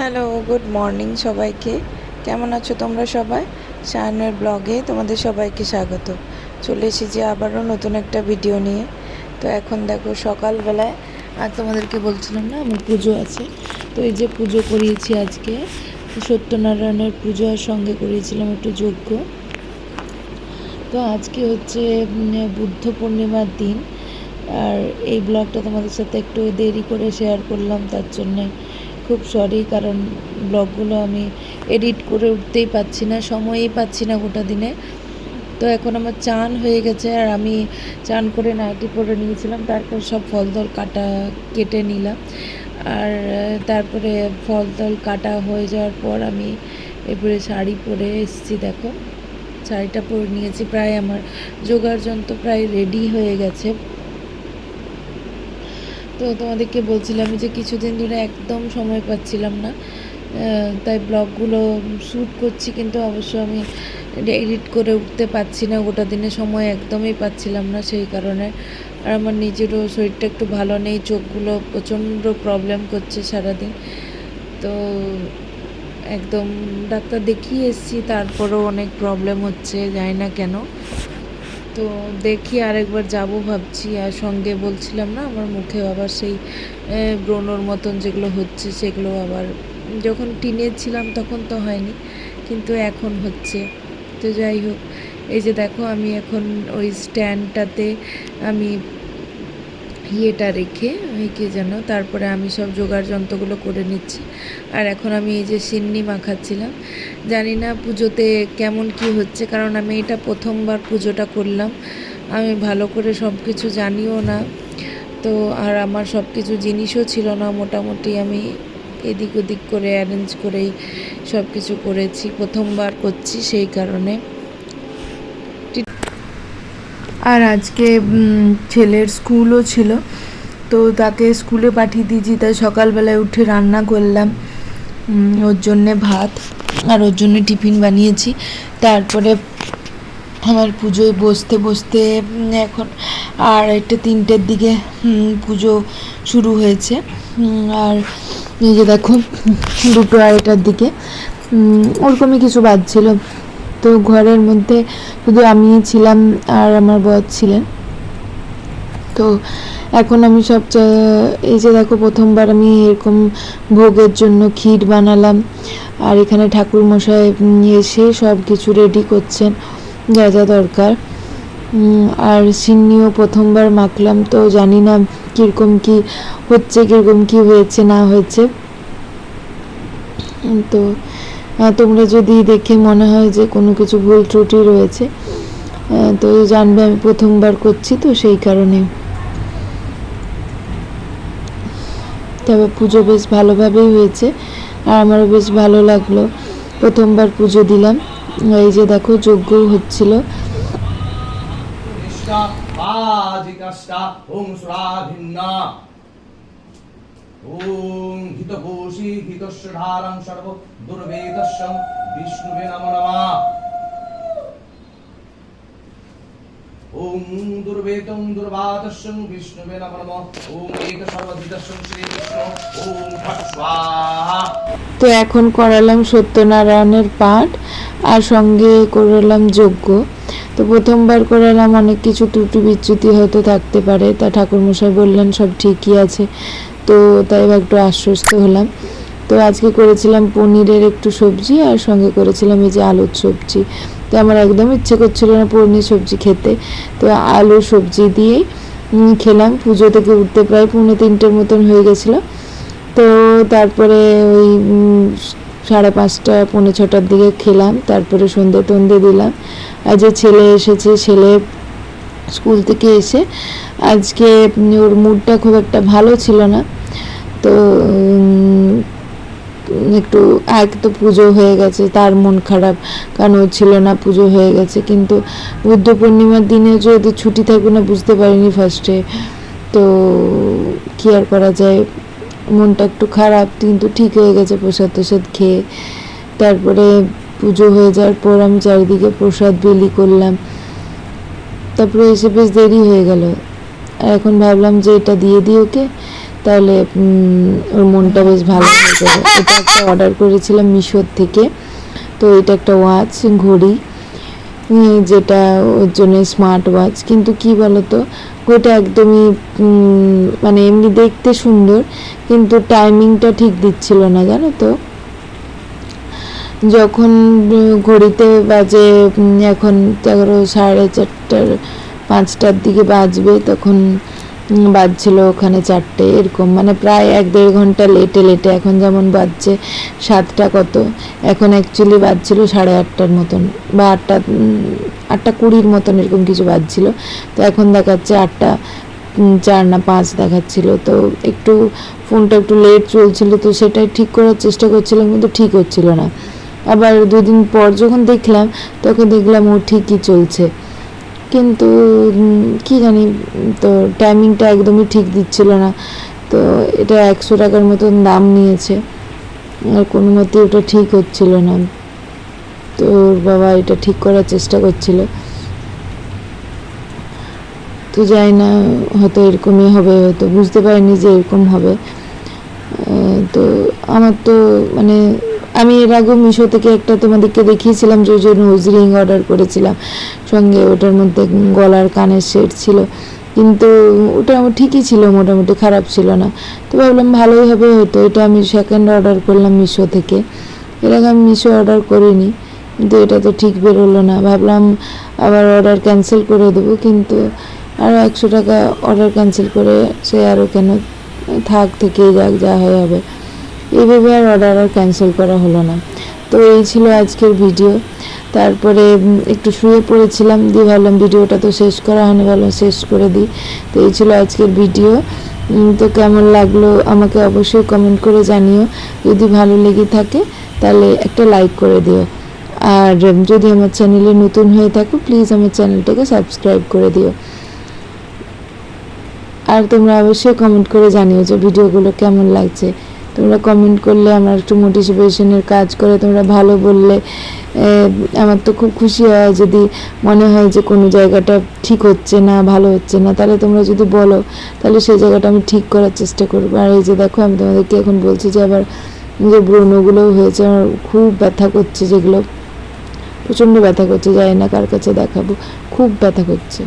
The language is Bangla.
হ্যালো, গুড মর্নিং সবাইকে। কেমন আছো তোমরা সবাই? শায়নের ব্লগে তোমাদের সবাইকে স্বাগত। চলে এসেছি আবারও নতুন একটা ভিডিও নিয়ে। তো এখন দেখো সকালবেলায়, আর তোমাদেরকে বলছিলাম না, আমার পুজো আছে। তো এই যে পুজো করিয়েছি আজকে সত্যনারায়ণের পুজোর সঙ্গে করিয়েছিলাম একটু যজ্ঞ তো আজকে হচ্ছে বুদ্ধ পূর্ণিমার দিন। আর এই ব্লগটা তোমাদের সাথে একটু দেরি করে শেয়ার করলাম, তার জন্যে খুব সরি কারণ ব্লগগুলো আমি এডিট করে উঠতেই পাচ্ছি না, সময়ই পাচ্ছি না গোটা দিনে। তো এখন আমার চান হয়ে গেছে আর আমি চান করে নাইটি পরে নিয়েছিলাম, তারপর সব ফল দল কাটা কেটে নিলাম। আর তারপরে ফল দল কাটা হয়ে যাওয়ার পর আমি এরপরে শাড়ি পরে এসেছি, দেখো। শাড়িটা পরে নিয়েছি, প্রায় আমার যোগার যন্ত্র প্রায় রেডি হয়ে গেছে। তো তোমাদেরকে বলছিলাম যে কিছুদিন ধরে একদম সময় পাচ্ছিলাম না তাই ব্লগগুলো শ্যুট করছি কিন্তু অবশ্য আমি এডিট করে উঠতে পারছি না, গোটা দিনে সময় একদমই পাচ্ছিলাম না সেই কারণে। আর আমার নিজেরও শরীরটা একটু ভালো নেই, চোখগুলো প্রচণ্ড প্রবলেম করছে সারাদিন। তো একদম ডাক্তার দেখিয়ে এসেছি, তারপরেও অনেক প্রবলেম হচ্ছে, জানি না কেন। তো দেখি আরেকবার যাব ভাবছি। আর সঙ্গে বলছিলাম না, আমার মুখে আবার সেই ব্রণর মতন যেগুলো হচ্ছে সেগুলো আবার, যখন টিনে ছিলাম তখন তো হয়নি, কিন্তু এখন হচ্ছে। তো যাই হোক, এই যে দেখো আমি এখন ওই স্ট্যান্ডটাতে আমি ইয়েটা রেখে কে যেন তারপরে আমি সব জোগাড় যন্ত্রগুলো করে নিচ্ছি। আর এখন আমি এই যে সিন্নি মাখাচ্ছিলাম, জানি না পুজোতে কেমন কি হচ্ছে, কারণ আমি এটা প্রথমবার পুজোটা করলাম। আমি ভালো করে সব কিছু জানিও না। তো আর আমার সব কিছু জিনিসও ছিল না, মোটামুটি আমি এদিক ওদিক করে অ্যারেঞ্জ করেই সব কিছু করেছি, প্রথমবার করছি সেই কারণে। আর আজকে ছেলের স্কুলও ছিল। তো তাকে স্কুলে পাঠিয়ে দিয়েছি, তাই সকালবেলায় উঠে রান্না করলাম ওর জন্যে ভাত আর ওর জন্য টিফিন বানিয়েছি। তারপরে আমার পুজোয় বসতে বসতে এখন আর একটা তিনটের দিকে পুজো শুরু হয়েছে। আর এই যে দেখো, দুটো আড়াইটার দিকে ওরকমই কিছু বাজছিল। তো ঘরের মধ্যে শুধু আমিই ছিলাম আর আমার বর ছিলেন। তো এখন আমি সব এই যে দেখো প্রথমবার আমি এরকম ভোগের জন্য ক্ষীর বানালাম আর এখানে ঠাকুর মশাই এসে সব কিছু রেডি করছেন, যা যা দরকার। আর সিন্নিও প্রথমবার মাখলাম তো জানি না কীরকম কি হচ্ছে, কীরকম কি হয়েছে, না হয়েছে। তো তোমরা যদি দেখে মনে হয় যে কোনো কিছু ভুল ত্রুটি রয়েছে তো জানবে আমি প্রথমবার করছি তো সেই কারণে। তবে পুজো বেশ ভালোভাবেই হয়েছে, আর আমারও বেশ ভালো লাগল। প্রথমবার পুজো দিলাম। এই যে দেখো, যজ্ঞ হচ্ছিল। ওম ধারং সর্ব তো এখন করালাম সত্যনারায়ণের পাঠ, আর সঙ্গে করালাম যজ্ঞ। তো প্রথমবার করালাম, অনেক কিছু ত্রুটি বিচ্যুতি হয়তো থাকতে পারে। তা ঠাকুরমশাই বললেন, সব ঠিকই আছে। তো তাই একটু আশ্বস্ত হলাম। তো আজকে করেছিলাম পনিরের একটু সবজি আর সঙ্গে করেছিলাম এই যে আলুর সবজি। তো আমার একদম ইচ্ছে করছিল না পনির সবজি খেতে। তো আলুর সবজি দিয়েই খেলাম। পুজো থেকে উঠতে প্রায় পৌনে তিনটের মতন হয়ে গেছিল। তো তারপরে ওই সাড়ে পাঁচটা, পৌনে ছটার দিকে খেলাম। তারপরে সন্ধে টন্ধে দিলাম। আর যে ছেলে এসেছে, ছেলে স্কুল থেকে এসে আজকে ওর মুডটা খুব একটা ভালো ছিল না। তো একটু, এক তো পুজো হয়ে গেছে, তার মন খারাপ, কারণ ও ছিল না, পুজো হয়ে গেছে, কিন্তু বুদ্ধ পূর্ণিমার দিনে যদি ছুটি থাকবে না, বুঝতে পারিনি ফার্স্টে তো কী আর করা যায়? মনটা একটু খারাপ, কিন্তু ঠিক হয়ে গেছে প্রসাদ টসাদ খেয়ে। তারপরে পুজো হয়ে যাওয়ার পর আমি চারিদিকে প্রসাদ বিলি করলাম। তারপরে এসে বেশ দেরি হয়ে গেল। আর এখন ভাবলাম যে এটা দিয়ে দিই ওকে। তাহলে ওর মনটা বেশ ভালো হয়ে যাবে। এটা একটা অর্ডার করেছিলাম মিশোর থেকে। তো এটা একটা ওয়াচ ঘড়ি যেটা ওর জন্য স্মার্ট ওয়াচ কিন্তু কি বলতো ওটা একদমই মানে এমনি দেখতে সুন্দর কিন্তু টাইমিংটা ঠিক দিচ্ছিল না জানো তো? যখন ঘড়িতে বাজে এখন এগারো সাড়ে চারটার পাঁচটার দিকে বাজবে তখন বাজছিল ওখানে চারটে, এরকম। মানে প্রায় এক দেড় ঘণ্টা লেটে লেটে, এখন যেমন বাজছে সাতটা কত, এখন অ্যাকচুয়ালি বাজছিল সাড়ে আটটার মতন বা আটটা আটটা কুড়ির মতন এরকম কিছু বাজছিল। তো এখন দেখাচ্ছে আটটা চার না পাঁচ দেখাচ্ছিল। তো একটু ফোনটা একটু লেট চলছিল, তো সেটাই ঠিক করার চেষ্টা করছিলাম, কিন্তু ঠিক হচ্ছিল না। আবার দুদিন পর যখন দেখলাম, তখন দেখলাম ও ঠিকই চলছে। কিন্তু কি জানি, তো টাইমিংটা একদমই ঠিক দিচ্ছিল না। তো এটা একশো টাকার মতন দাম নিয়েছে। আর কোনো মতে ওটা ঠিক হচ্ছিল না। তো ওর বাবা এটা ঠিক করার চেষ্টা করছিল। তো যাই না, হয়তো এরকমই হবে, হয়তো বুঝতে পারিনি যে এরকম হবে। তো আমার তো মানে আমি এর আগেও মিশো থেকে একটা তোমাদেরকে দেখিয়েছিলাম যে ওই যে নোজ রিং অর্ডার করেছিলাম। সঙ্গে ওটার মধ্যে গলার কানের সেট ছিল। কিন্তু ওটা আমার ঠিকই ছিল, মোটামুটি খারাপ ছিল না। তো ভাবলাম ভালোই হবে হয়তো, এটা আমি সেকেন্ড অর্ডার করলাম মিশো থেকে। এর আগে আমি মিশো অর্ডার করিনি, কিন্তু এটা তো ঠিক বেরোলো না। ভাবলাম আবার অর্ডার ক্যান্সেল করে দেবো, কিন্তু আরও একশো টাকা অর্ডার ক্যান্সেল করে সে আরও কেন, থাক থেকে যাক, যা হয় হবে। এইভাবে আর অর্ডার আর ক্যান্সেল করা হলো না। তো এই ছিল আজকের ভিডিও তারপরে একটু শুয়ে পড়েছিলাম, দিয়ে ভাবলাম ভিডিওটা তো শেষ করা হয়নি, ভাবলাম শেষ করে দিই। তো এই ছিল আজকের ভিডিও তো কেমন লাগল আমাকে অবশ্যই কমেন্ট করে জানিও। যদি ভালো লেগে থাকে, তাহলে একটা লাইক করে দিও। আর যদি আমার চ্যানেলে নতুন হয়ে থাকো প্লিজ আমার চ্যানেলটাকে সাবস্ক্রাইব করে দিও। আর তোমরা অবশ্যই কমেন্ট করে জানিও যে ভিডিওগুলো কেমন লাগছে। তোমরা কমেন্ট করলে, আমার একটু মোটিভেশনের কাজ করে তোমরা ভালো বললে। আমার তো খুব খুশি হয় যদি মনে হয় যে কোনো জায়গাটা ঠিক হচ্ছে না, ভালো হচ্ছে না। তাহলে তোমরা যদি বলো, তাহলে সেই জায়গাটা আমি ঠিক করার চেষ্টা করব। আর এই যে দেখো, আমি তোমাদেরকে এখন বলছি যে আবার যে ব্রণগুলোও হয়েছে, আমার খুব ব্যথা করছে যেগুলো। প্রচণ্ড ব্যথা করছে, জানি না কার কাছে দেখাবো। খুব ব্যথা করছে।